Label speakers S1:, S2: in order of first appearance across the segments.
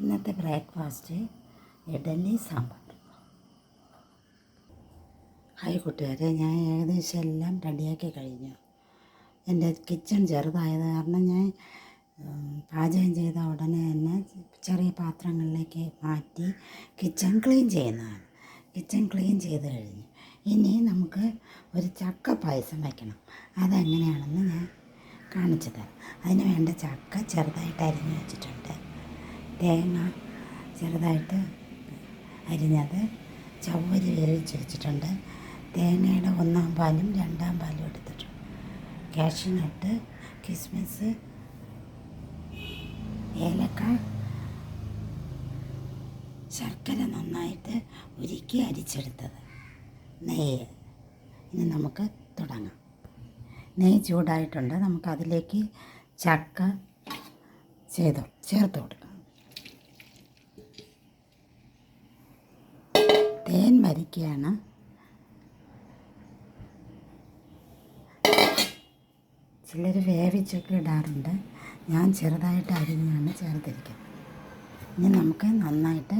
S1: ഇന്നത്തെ breakfast idli sambar. Hi കൂട്ടുകാരെ ഞാൻ ഏകദേശം എല്ലാം റെഡിയാക്കി കഴിഞ്ഞു. എന്റെ കിച്ചൺ ചെറുതായത് കാരണം ഞാൻ പാചകം ചെയ്ത ഉടനെ തന്നെ ചെറിയ പാത്രങ്ങളിലേക്ക് മാറ്റി കിച്ചൺ ക്ലീൻ ചെയ്യുന്നതാണ്. കിച്ചൺ ക്ലീൻ ചെയ്ത് കഴിഞ്ഞു. ഇനി നമുക്ക് ഒരു ചക്ക പായസം വയ്ക്കണം അതെങ്ങനെയാണെന്ന് ഞാൻ കാണിച്ചു തരാം. അതിന് വേണ്ട ചക്ക ചെറുതായിട്ട് അരിഞ്ഞു വെച്ചിട്ടുണ്ട്. തേങ്ങ ചെറുതായിട്ട് അരിഞ്ഞത് ചവ്വരി വേവിച്ച് വെച്ചിട്ടുണ്ട്. തേങ്ങയുടെ ഒന്നാം പാലും രണ്ടാം പാലും എടുത്തിട്ടുണ്ട് കാഷ്യൂനട്ട് കിസ്മിസ് ഏലക്ക ശർക്കര നന്നായിട്ട് ഉരുക്കി അരിച്ചെടുത്തത്. നെയ്യ്. ഇനി നമുക്ക് തുടങ്ങാം. നെയ്യ് ചൂടായിട്ടുണ്ട്. നമുക്ക് അതിലേക്ക് ചക്ക ചെയ്തു ചേർത്ത് കൊടുക്കാം. തേൻ വരിക്കുകയാണ് ചിലർ വേവിച്ചൊക്കെ ഇടാറുണ്ട്. ഞാൻ ചെറുതായിട്ട് അരിഞ്ഞാണ് ചേർത്തിരിക്കുന്നത് ഇനി നമുക്ക് നന്നായിട്ട്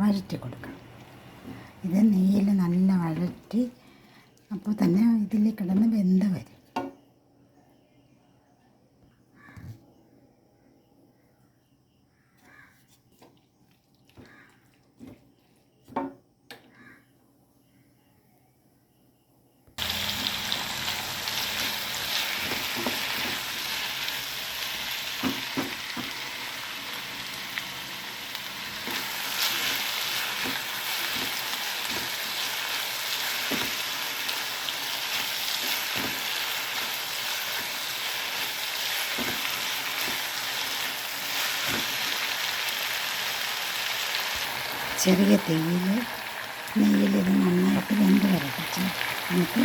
S1: വഴറ്റി കൊടുക്കണം ഇത് നെയ്യിൽ നല്ല വഴറ്റി അപ്പോൾ തന്നെ ഇതിൽ കിടന്ന് വെന്ത് വരും. ചെറിയ തീയിൽ നെയ്യിൽ ഇത് നന്നായിട്ട് വെന്ത് വരട്ടെ ചെ- നമുക്ക്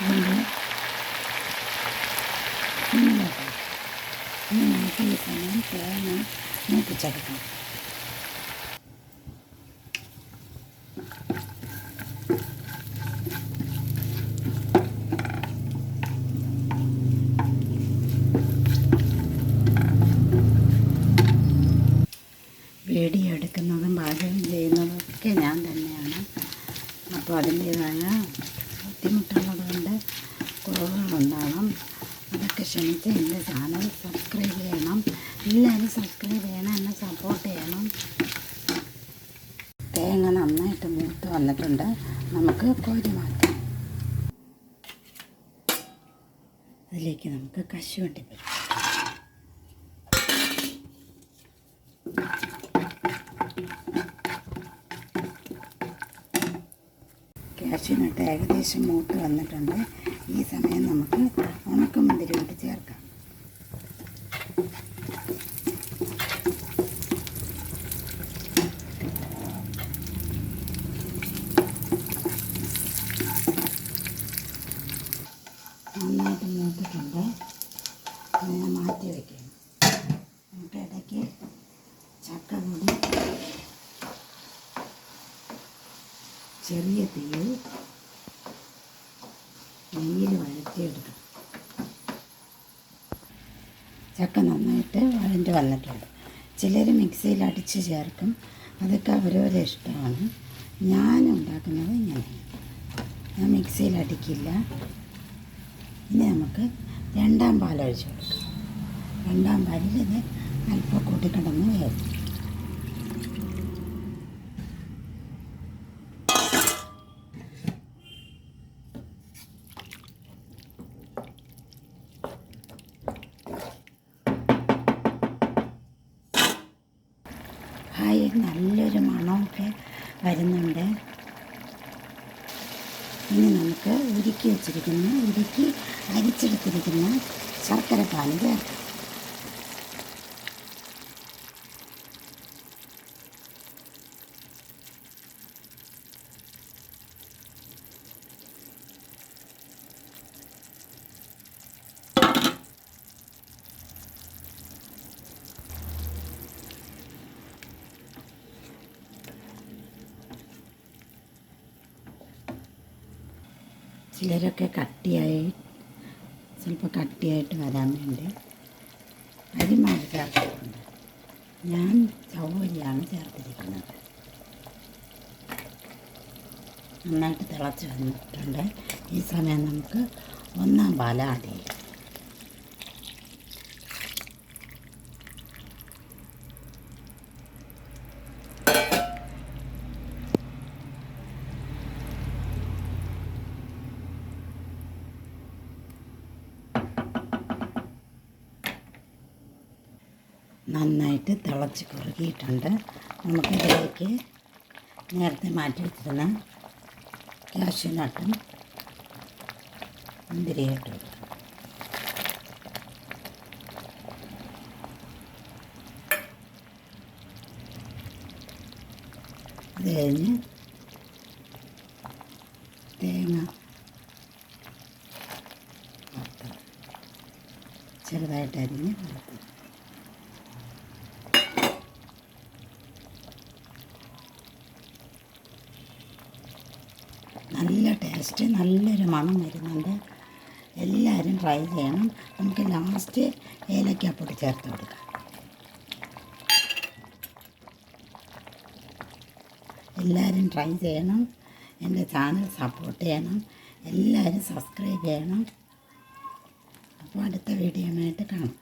S1: ഇതിന്റെ മുന്നിലോട്ട് വെക്കാം. ഇനി നമുക്ക് ഈ സമയം തേങ്ങ മൂപ്പിച്ചെടുക്കാം ക്ഷമിച്ച് എന്റെ ചാനൽ സബ്സ്ക്രൈബ് ചെയ്യണം. എല്ലാവരും സബ്സ്ക്രൈബ് ചെയ്യണം എന്നെ സപ്പോർട്ട് ചെയ്യണം. തേങ്ങ നന്നായിട്ട് മൂത്ത് വന്നിട്ടുണ്ട്. നമുക്ക് കോരി മാറ്റാം. അതിലേക്ക് നമുക്ക് കശുവണ്ടി പരിപ്പ് കാഷ്യൂനട്ട് ഏകദേശം മൂത്ത് വന്നിട്ടുണ്ട്. ഈ സമയം നമുക്ക് ഉണക്കമുന്തിരി കൂടി ചേർക്കാം. നന്നായിട്ട് മൂത്തിട്ടുണ്ട്. അങ്ങനെ മാറ്റി വയ്ക്കാം നമുക്ക് ഇടയ്ക്ക് ചക്ക കൂടി ചെറിയ തീയിൽ നെയ്യിൽ വഴറ്റിയെടുക്കണം. ചക്ക നന്നായിട്ട് വഴഞ്ഞ് വന്നിട്ടുണ്ട്. ചിലർ മിക്സിയിൽ അടിച്ച് ചേർക്കും. അതൊക്കെ അവരവരെ ഇഷ്ടമാണ്. ഞാൻ ഉണ്ടാക്കുന്നത് ഇങ്ങനെയാണ്. ഞാൻ മിക്സിയിൽ അടിക്കില്ല. ഇനി നമുക്ക് രണ്ടാം പാൽ ഒഴിച്ച് കൊടുക്കാം. രണ്ടാം പാലിൽ ഇത് അല്പം കൂട്ടിക്കിടന്ന് വേവും ഹായ് നല്ലൊരു മണമൊക്കെ വരുന്നുണ്ട്. ഇനി നമുക്ക് ഉരുക്കി വെച്ചിരിക്കുന്ന ഉരുക്കി അരിച്ചെടുത്തിരിക്കുന്ന ശർക്കര പാൽ ചേർക്കാം. ചിലരൊക്കെ കട്ടിയായി ചിലപ്പോൾ കട്ടിയായിട്ട് വരാൻ വേണ്ടി അരിമാവ് ചേർത്തിട്ടുണ്ട് ഞാൻ ചവ്വരിയാണ് ചേർത്തിരിക്കുന്നത്. നന്നായിട്ട് തിളച്ച് വന്നിട്ടുണ്ട്. ഈ സമയം നമുക്ക് ഒന്നാം പാല ആഡ് നന്നായിട്ട് തിളച്ച് കുറുകിയിട്ടുണ്ട്. നമുക്കിതിലേക്ക് നേരത്തെ മാറ്റി വെച്ചിരുന്ന കാശ്യൂ നട്ടും ഇട്ട് കൊടുക്കാം. അത് കഴിഞ്ഞ് തേങ്ങ ചെറുതായിട്ട് അരിഞ്ഞ് വറുത്തത് നല്ല ടേസ്റ്റ് നല്ലൊരു മണം വരുന്നുണ്ട്. എല്ലാവരും ട്രൈ ചെയ്യണം. നമുക്ക് ലാസ്റ്റ് ഏലക്കാപ്പൊടി ചേർത്ത് കൊടുക്കാം. എല്ലാവരും ട്രൈ ചെയ്യണം. എന്റെ ചാനൽ സപ്പോർട്ട് ചെയ്യണം. എല്ലാവരും സബ്സ്ക്രൈബ് ചെയ്യണം. അപ്പോൾ അടുത്ത വീഡിയോയുമായിട്ട് കാണാം.